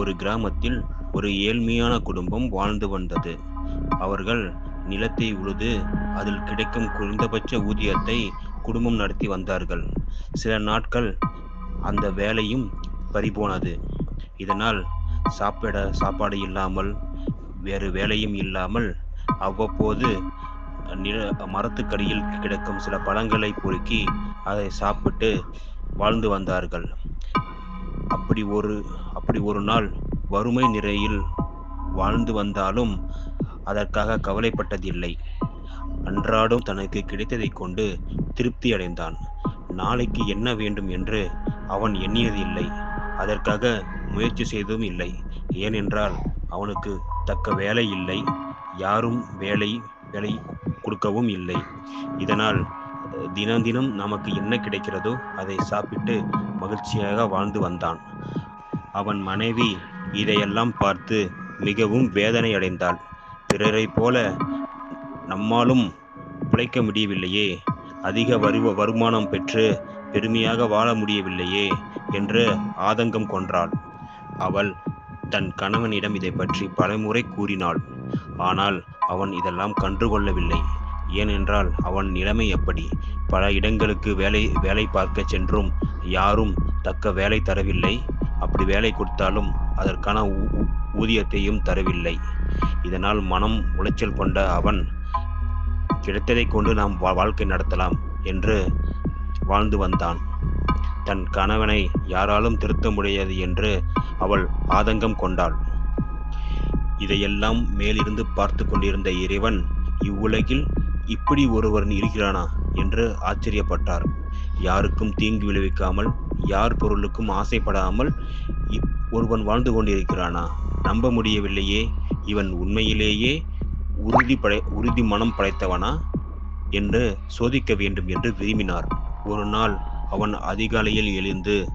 ஒரு கிராமத்தில் ஒரு ஏழ்மையான குடும்பம் வாழ்ந்து வந்தது. அவர்கள் நிலத்தை உழுது அதில் கிடைக்கும் குறைந்தபட்ச ஊதியத்தை குடும்பம் நடத்தி வந்தார்கள். சில நாட்கள் அந்த வேலையும் பறிபோனது. இதனால் சாப்பிட சாப்பாடு இல்லாமல் வேறு வேலையும் இல்லாமல் அவ்வப்போது நில மரத்துக்கடியில் கிடக்கும் சில பழங்களை பொறுக்கி அதை சாப்பிட்டு வாழ்ந்து வந்தார்கள். அப்படி ஒரு அப்படி ஒரு நாள் வறுமை நிறையில் வாழ்ந்து வந்தாலும் அதற்காக கவலைப்பட்டதில்லை. அன்றாடம் தனக்கு கிடைத்ததைக் கொண்டு திருப்தி அடைந்தான். நாளைக்கு என்ன வேண்டும் என்று அவன் எண்ணியதில்லை. அதற்காக முயற்சி செய்ததும் இல்லை. ஏனென்றால் அவனுக்கு தக்க வேலை இல்லை. யாரும் வேலை வேலை கொடுக்கவும் இல்லை. இதனால் தினம் தினம் நமக்கு என்ன கிடைக்கிறதோ அதை சாப்பிட்டு மகிழ்ச்சியாக வாழ்ந்து வந்தான். அவன் மனைவி இதையெல்லாம் பார்த்து மிகவும் வேதனை அடைந்தாள் பிறரை போல நம்மாலும் பிழைக்க முடியவில்லையே அதிக வருவ வருமானம் பெற்று பெருமையாக வாழ முடியவில்லையே என்று ஆதங்கம் கொன்றாள். அவள் தன் கணவனிடம் இதை பற்றி பலமுறை கூறினாள். ஆனால் அவன் இதெல்லாம் கண்டுகொள்ளவில்லை. ஏனென்றால் அவன் நிலைமை எப்படி? பல இடங்களுக்கு வேலை வேலை பார்க்க சென்றும் யாரும் தக்க வேலை தரவில்லை. அப்படி வேலை கொடுத்தாலும் அதற்கான ஊதியத்தையும் தரவில்லை. இதனால் மனம் உளைச்சல் கொண்ட அவன் கிடைத்ததை கொண்டு நாம் வாழ்க்கை நடத்தலாம் என்று வாழ்ந்து வந்தான். தன் கணவனை யாராலும் திருத்த முடியாது என்று அவள் ஆதங்கம் கொண்டாள். இதையெல்லாம் மேலிருந்து பார்த்து கொண்டிருந்த இறைவன் இவ்வுலகில் இப்படி ஒருவன் இருக்கிறானா? என்று ஆச்சரியப்பட்டார். யாருக்கும் தீங்கு விளைவிக்காமல் யார் பொருளுக்கும் ஆசைப்படாமல் ஒருவன் வாழ்ந்து கொண்டிருக்கிறானா? நம்ப முடியவில்லையே. இவன் உண்மையிலேயே உறுதி படை உறுதி மனம் படைத்தவனா? என்று சோதிக்க வேண்டும் என்று விரும்பினார். ஒரு நாள் அவன் அதிகாலையில் எழுந்து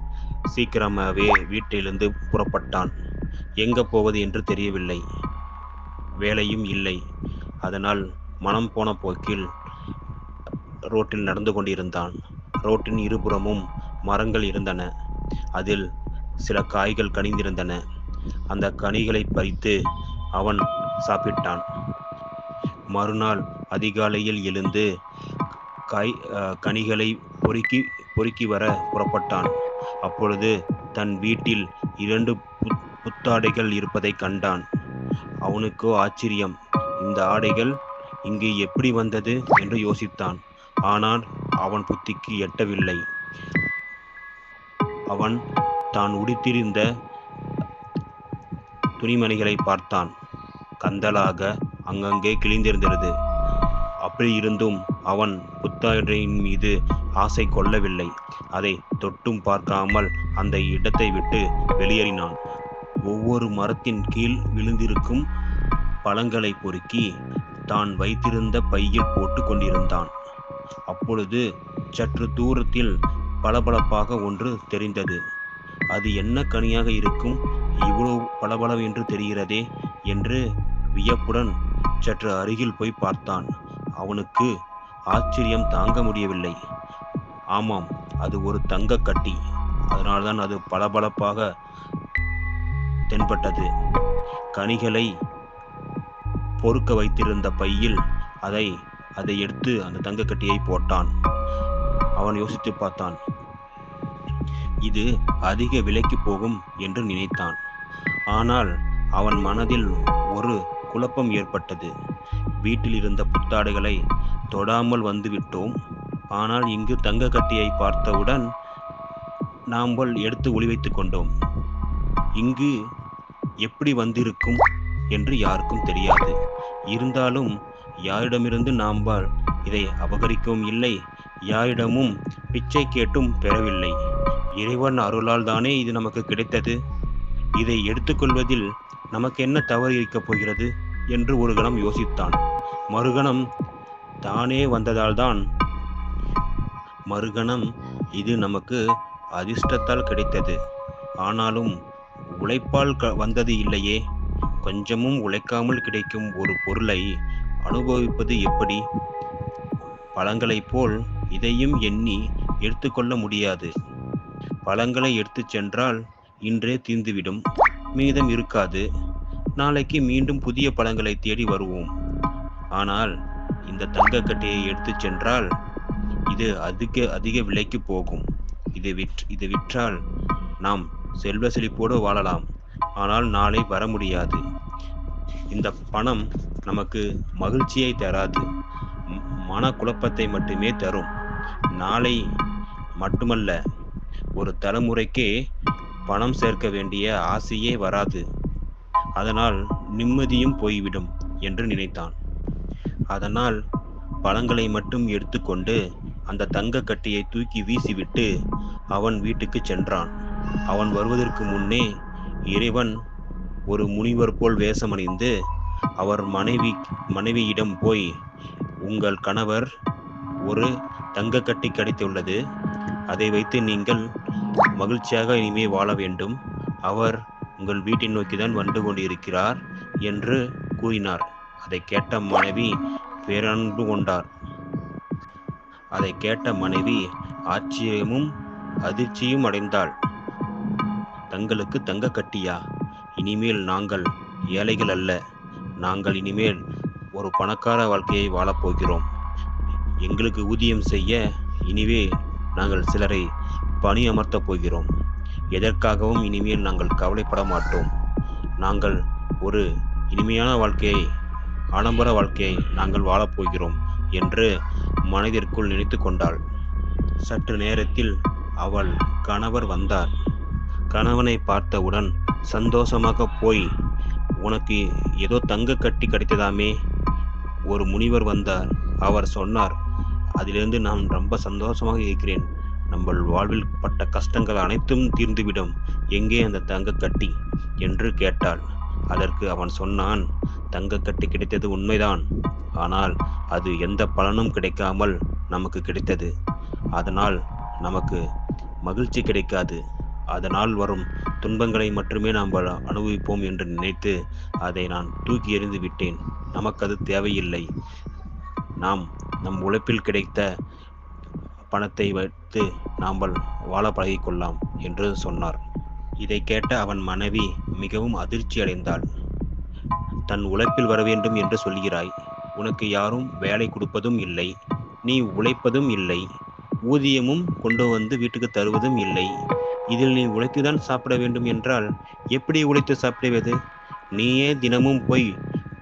சீக்கிரமாகவே வீட்டிலிருந்து புறப்பட்டான். எங்க போவது என்று தெரியவில்லை. வேலையும் இல்லை. அதனால் மனம் போன போக்கில் ரோட்டில் நடந்து கொண்டிருந்தான். ரோட்டின் இருபுறமும் மரங்கள் இருந்தன. அதில் சில காய்கள் கனிந்திருந்தன. அந்த கனிகளை பறித்து அவன் சாப்பிட்டான். மறுநாள் அதிகாலையில் எழுந்து காய் கனிகளை பொறுக்கி பொறுக்கி வர புறப்பட்டான். அப்பொழுது தன் வீட்டில் இரண்டு புத்தாடைகள் இருப்பதை கண்டான். அவனுக்கோ ஆச்சரியம் இந்த ஆடைகள் இங்கு எப்படி வந்தது? என்று யோசித்தான். ஆனால் அவன் புத்திக்கு எட்டவில்லை. அவன் தான் உடுத்திருந்த துணிமணிகளை பார்த்தான். கந்தலாக அங்கங்கே கிழிந்திருந்தது. அப்படி இருந்தும் அவன் புத்தாடையின் மீது ஆசை கொள்ளவில்லை. அதை தொட்டும் பார்க்காமல் அந்த இடத்தை விட்டு வெளியேறினான். ஒவ்வொரு மரத்தின் கீழ் விழுந்திருக்கும் பழங்களை பொறுக்கி தான் வைத்திருந்த பையில் போட்டு கொண்டிருந்தான். அப்பொழுது சற்று தூரத்தில் பளபளப்பாக ஒன்று தெரிந்தது. அது என்ன கனியாக இருக்கும் இவ்வளவு பளபளம் என்று தெரிகிறதே என்று வியப்புடன் சற்று அருகில் போய் பார்த்தான். அவனுக்கு ஆச்சரியம் தாங்க முடியவில்லை. ஆமாம் அது ஒரு தங்க கட்டி. அதனால்தான் அது பளபளப்பாக தென்பட்டது. கனிகளை பொறுக்க வைத்திருந்த பையில் அதை அதை எடுத்து அந்த தங்க கட்டியை போட்டான். அவன் யோசித்து பார்த்தான். இது அதிக விலைக்கு போகும் என்று நினைத்தான். ஆனால் அவன் மனதில் ஒரு குழப்பம் ஏற்பட்டது. வீட்டில் இருந்த புத்தாடைகளை தொடாமல் வந்துவிட்டோம். ஆனால் இங்கு தங்க கட்டியை பார்த்தவுடன் நாம்பல் எடுத்து ஒளி வைத்து கொண்டோம். இங்கு எப்படி வந்திருக்கும் என்று யாருக்கும் தெரியாது. இருந்தாலும் யாரிடமிருந்து நாம்பால் இதை அபகரிக்கவும் இல்லை. யாரிடமும் பிச்சை கேட்டும் பெறவில்லை. இறைவன் அருளால் தானே இது நமக்கு கிடைத்தது? இதை எடுத்துக்கொள்வதில் நமக்கு என்ன தவறு இருக்கப் போகிறது? என்று ஒரு கணம் யோசித்தான். மறுகணம் தானே வந்ததால்தான். மறுகணம் இது நமக்கு அதிர்ஷ்டத்தால் கிடைத்தது. ஆனாலும் உழைப்பால் க வந்தது இல்லையே. கொஞ்சமும் உழைக்காமல் கிடைக்கும் ஒரு பொருளை அனுபவிப்பது எப்படி? பழங்களைப் போல் இதையும் எண்ணி எடுத்துக்கொள்ள முடியாது. பழங்களை எடுத்து சென்றால் இன்றே தீர்ந்துவிடும். மீதம் இருக்காது. நாளைக்கு மீண்டும் புதிய பழங்களை தேடி வருவோம். ஆனால் இந்த தங்கக்கட்டையை எடுத்து சென்றால் இது அதிக அதிக விலைக்கு போகும். இது விற் இது விற்றால் நாம் செல்வ செழிப்போடு வாழலாம். ஆனால் நாளை வர முடியாது. இந்த பணம் நமக்கு மகிழ்ச்சியை தராது. மனக்குழப்பத்தை மட்டுமே தரும். நாளை மட்டுமல்ல ஒரு தலைமுறைக்கே பணம் சேர்க்க வேண்டிய ஆசையே வராது. அதனால் நிம்மதியும் போய்விடும் என்று நினைத்தான். அதனால் பழங்களை மட்டும் எடுத்துக்கொண்டு அந்த தங்க கட்டியை தூக்கி வீசிவிட்டு அவன் வீட்டுக்கு சென்றான். அவன் வருவதற்கு முன்னே இறைவன் ஒரு முனிவர் போல் வேஷமணிந்து அவர் மனைவி மனைவியிடம் போய் உங்கள் கணவர் ஒரு தங்கக்கட்டி கிடைத்துள்ளது. அதை வைத்து நீங்கள் மகிழ்ச்சியாக இனிமே வாழ வேண்டும். அவர் உங்கள் வீட்டை நோக்கி தான் வந்து கொண்டிருக்கிறார் என்று கூறினார். அதை கேட்ட மனைவி பேரன்பு கொண்டார். அதை கேட்ட மனைவி ஆச்சரியமும் அதிர்ச்சியும் அடைந்தாள். தங்களுக்கு தங்க கட்டியா? இனிமேல் நாங்கள் ஏழைகள் அல்ல. நாங்கள் இனிமேல் ஒரு பணக்கார வாழ்க்கையை வாழப்போகிறோம் எங்களுக்கு ஊதியம் செய்ய இனிவே நாங்கள் சிலரை பணி அமர்த்தப் போகிறோம். எதற்காகவும் இனிமேல் நாங்கள் கவலைப்பட மாட்டோம். நாங்கள் ஒரு இனிமையான வாழ்க்கையை ஆடம்பர வாழ்க்கையை நாங்கள் வாழப்போகிறோம் என்று மனதிற்குள் நினைத்து கொண்டாள். சற்று நேரத்தில் அவள் கணவர் வந்தார். கணவனை பார்த்தவுடன் சந்தோஷமாக போய் உனக்கு ஏதோ தங்க கட்டி கிடைத்ததாமே ஒரு முனிவர் வந்தார். அவர் சொன்னார் அதிலிருந்து நான் ரொம்ப சந்தோஷமாக இருக்கிறேன். நம்ம வாழ்வில் பட்ட கஷ்டங்கள் அனைத்தும் தீர்ந்துவிடும். எங்கே அந்த தங்க கட்டி? என்று கேட்டாள். அதற்கு அவன் சொன்னான் தங்க கட்டி கிடைத்தது உண்மைதான். ஆனால் அது எந்த பலனும் கிடைக்காமல் நமக்கு கிடைத்தது. அதனால் நமக்கு மகிழ்ச்சி கிடைக்காது. அதனால் வரும் துன்பங்களை மட்டுமே நாம் அனுபவிப்போம் என்று நினைத்து அதை நான் தூக்கி எறிந்து விட்டேன். நமக்கு அது தேவையில்லை. நாம் நம் உழைப்பில் கிடைத்த பணத்தை வைத்து நாம் வாழ பழகிக்கொள்ளலாம் என்று சொன்னார். இதை கேட்ட அவன் மனைவி மிகவும் அதிர்ச்சி அடைந்தாள். தன் உழைப்பில் வர வேண்டும் என்று சொல்கிறாய். உனக்கு யாரும் வேலை கொடுப்பதும் இல்லை. நீ உழைப்பதும் இல்லை. ஊதியமும் கொண்டு வந்து வீட்டுக்கு தருவதும் இல்லை. இதில் நீ உழைத்துதான் சாப்பிட வேண்டும் என்றால் எப்படி உழைத்து சாப்பிடுவது? நீயே தினமும் போய்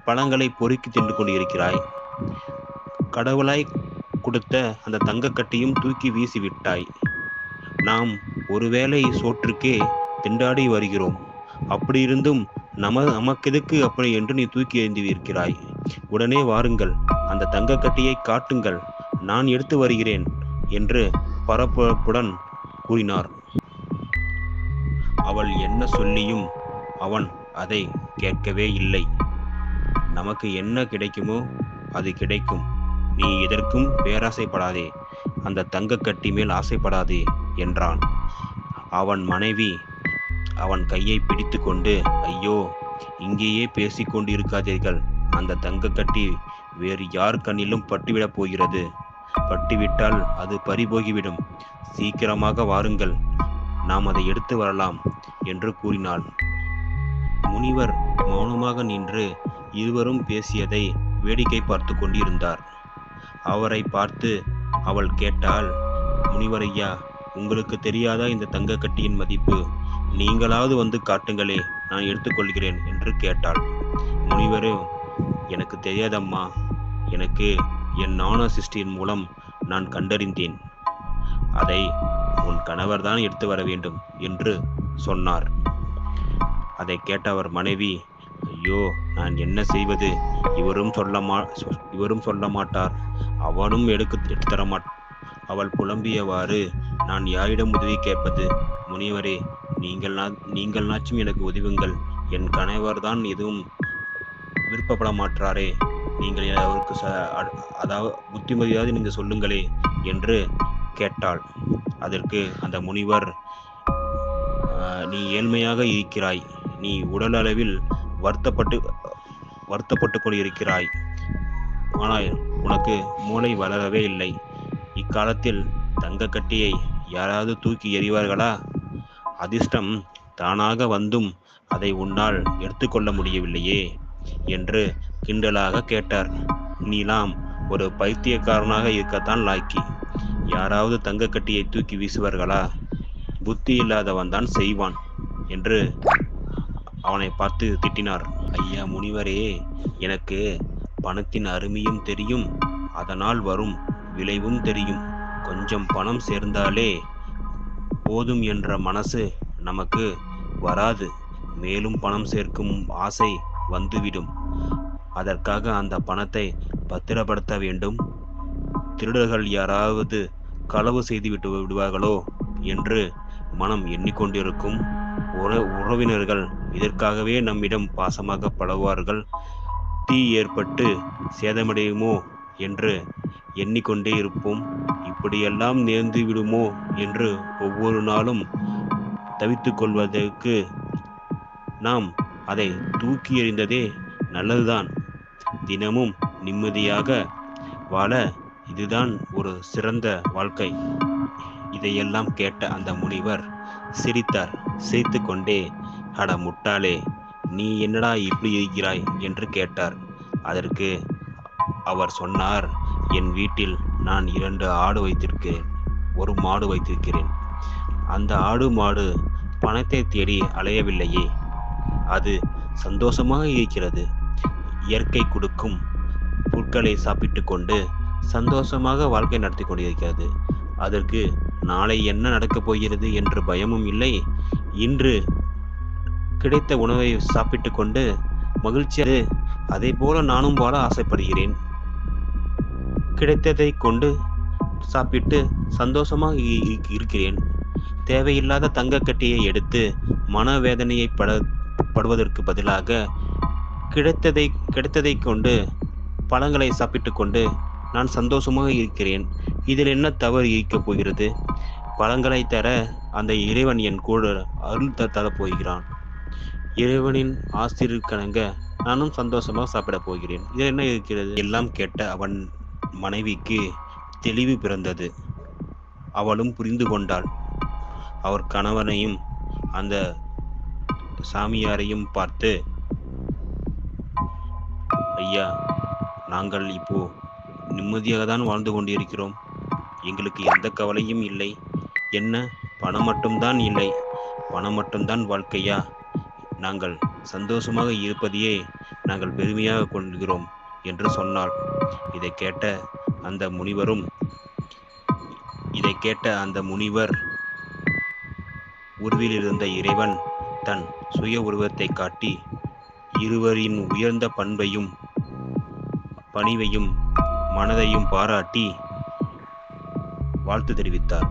பழங்களை பொறுக்கி தின்று கொண்டிருக்கிறாய். கடவுளாய் கொடுத்த அந்த தங்கக்கட்டையும் தூக்கி வீசி விட்டாய் நாம் ஒருவேளை சோற்றுக்கே திண்டாடி வருகிறோம். அப்படி இருந்தும் நம நமக்கெதுக்கு அப்படி என்று நீ தூக்கி எறிந்து உடனே வாருங்கள் அந்த தங்கக்கட்டியை காட்டுங்கள் நான் எடுத்து வருகிறேன் என்று பரபரப்புடன் கூறினார். அவள் என்ன சொல்லியும் அவன் அதை கேட்கவே இல்லை. நமக்கு என்ன கிடைக்குமோ அது கிடைக்கும். நீ எதற்கும் பேராசைப்படாதே. அந்த தங்கக்கட்டி மேல் ஆசைப்படாதே என்றான். அவன் மனைவி அவன் கையை பிடித்து கொண்டு ஐயோ இங்கேயே பேசிக்கொண்டிருக்காதீர்கள் அந்த தங்கக்கட்டி வேறு யார் கண்ணிலும் பட்டுவிடப் போகிறது. பட்டுவிட்டால் அது பறிபோகிவிடும். சீக்கிரமாக வாருங்கள். நாம் அதை எடுத்து வரலாம் என்று கூறினாள். முனிவர் மௌனமாக நின்று இருவரும் பேசியதை வேடிக்கை பார்த்து கொண்டிருந்தார். அவரை பார்த்து அவள் கேட்டாள் முனிவர் ஐயா உங்களுக்கு தெரியாதா இந்த தங்கக்கட்டியின் மதிப்பு? நீங்களாவது வந்து காட்டுங்களே நான் எடுத்துக்கொள்கிறேன் என்று கேட்டாள். முனிவரே எனக்கு தெரியாதம்மா. எனக்கு என் நாண சிஸ்டியின் மூலம் நான் கண்டறிந்தேன். அதை உன் கணவர்தான் எடுத்து வர வேண்டும் என்று சொன்னார். அதை கேட்ட அவர் மனைவி ஐயோ நான் என்ன செய்வது? இவரும் சொல்ல மா இவரும் சொல்ல மாட்டார். அவனும் எடுக்க எடுத்து அவள் புலம்பியவாறு நான் யாரிடம் உதவி கேட்பது? முனிவரே நீங்கள் நீங்கள் நாச்சும் எனக்கு உதவுங்கள். என் கணவர் தான் எதுவும் விருப்பப்பட மாட்டாரே நீங்கள் அவருக்கு ச அதாவது புத்திமதியாவது நீங்கள் சொல்லுங்களே என்று கேட்டாள். அதற்கு அந்த முனிவர் நீ ஏழ்மையாக இருக்கிறாய். நீ உடல் அளவில் வருத்தப்பட்டு வருத்தப்பட்டு கொண்டிருக்கிறாய். ஆனால் உனக்கு மூளை வளரவே இல்லை. இக்காலத்தில் தங்க கட்டியை யாராவது தூக்கி எறிவார்களா? அதிர்ஷ்டம் தானாக வந்தும் அதை உன்னால் எடுத்துக்கொள்ள முடியவில்லையே என்று கிண்டலாக கேட்டார். நீலாம் ஒரு பைத்தியக்காரனாக இருக்கத்தான் லாக்கி யாராவது தங்கக்கட்டியை தூக்கி வீசுவார்களா? புத்தி இல்லாதவன் தான் செய்வான் என்று அவனை பார்த்து திட்டினார். ஐயா முனிவரே எனக்கு பணத்தின் அருமையும் தெரியும் அதனால் வரும் விளைவும் தெரியும். கொஞ்சம் பணம் சேர்ந்தாலே போதும் என்ற மனசு நமக்கு வராது. மேலும் பணம் சேர்க்கும் ஆசை வந்துவிடும். அதற்காக அந்த பணத்தை பத்திரப்படுத்த வேண்டும். திருடர்கள் யாராவது களவு செய்துவிட்டு விடுவார்களோ என்று மனம் எண்ணிக்கொண்டிருக்கும். உற உறவினர்கள் இதற்காகவே நம்மிடம் பாசமாக பழகுவார்கள். தீ ஏற்பட்டு சேதமடையுமோ என்று எண்ணிக்கொண்டே இருப்போம். இப்படியெல்லாம் நேர்ந்து விடுமோ என்று ஒவ்வொரு நாளும் தவித்து கொள்வதற்கு நாம் அதை தூக்கி எறிந்ததே நல்லதுதான். தினமும் நிம்மதியாக வாழ இதுதான் ஒரு சிறந்த வாழ்க்கை. இதையெல்லாம் கேட்ட அந்த முனிவர் சிரித்தார். சிரித்து கொண்டே அட முட்டாளே நீ என்னடா இப்படி இருக்கிறாய் என்று கேட்டார். அதற்கு அவர் சொன்னார் என் வீட்டில் நான் இரண்டு ஆடு வைத்திருக்கிறேன் ஒரு மாடு வைத்திருக்கிறேன். அந்த ஆடு மாடு பணத்தை தேடி அலையவில்லையே அது சந்தோஷமாக இருக்கிறது. இயற்கை கொடுக்கும் புற்களை சாப்பிட்டு கொண்டு சந்தோஷமாக வாழ்க்கை நடத்தி கொண்டிருக்கிறது. அதற்கு நாளை என்ன நடக்கப் போகிறது என்று பயமும் இல்லை. இன்று கிடைத்த உணவை சாப்பிட்டு கொண்டு மகிழ்ச்சியாக அதே போல நானும் வாழ ஆசைப்படுகிறேன். கிடைத்ததை கொண்டு சாப்பிட்டு சந்தோஷமாக இருக்கிறேன். தேவையில்லாத தங்கக்கட்டியை எடுத்து மனவேதனையை பட படுவதற்கு பதிலாக கிடைத்ததை கிடைத்ததை கொண்டு பழங்களை சாப்பிட்டு கொண்டு நான் சந்தோஷமாக இருக்கிறேன். இதில் என்ன தவறு இருக்கப் போகிறது? பழங்களை தர அந்த இறைவன் என் கூட அருள் தர போகிறான். இறைவனின் ஆசிரியர்கணங்க நானும் சந்தோஷமாக சாப்பிடப் போகிறேன். இதில் என்ன இருக்கிறது? எல்லாம் கேட்ட அவன் மனைவிக்கு தெளிவு பிறந்தது. அவளும் புரிந்து கொண்டாள். அவர் கணவனையும் அந்த சாமியாரையும் பார்த்து ஐயா நாங்கள் இப்போ நிம்மதியாக தான் வாழ்ந்து கொண்டிருக்கிறோம். எங்களுக்கு எந்த கவலையும் இல்லை. என்ன? பணம் மட்டும்தான் இல்லை. பணம் மட்டும்தான் வாழ்க்கையா? நாங்கள் சந்தோஷமாக இருப்பதையே நாங்கள் பெருமையாக கொள்கிறோம் என்று சொன்னாள். இதை கேட்ட அந்த முனிவரும் இதை கேட்ட அந்த முனிவர் உருவில் இருந்த இறைவன் தன் சுய உருவத்தை காட்டி இருவரின் உயர்ந்த பண்பையும் பணிவையும் மனதையும் பாராட்டி வாழ்த்து தெரிவித்தார்.